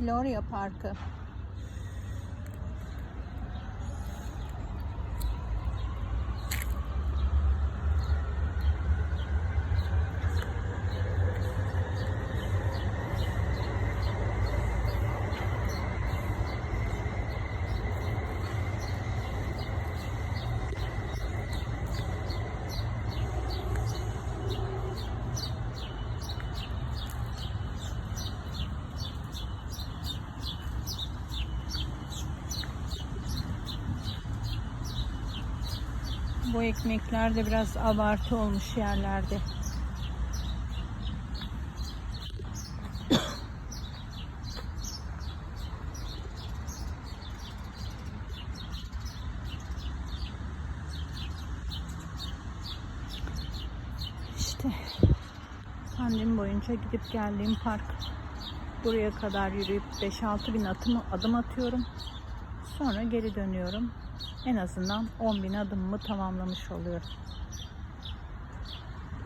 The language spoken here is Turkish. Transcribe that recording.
Florya Parkı. Bu ekmekler de biraz abartı olmuş yerlerde. İşte pandemi boyunca gidip geldiğim park. Buraya kadar yürüyüp 5-6 bin atım, adım atıyorum. Sonra geri dönüyorum. En azından 10 bin adımımı tamamlamış oluyorum.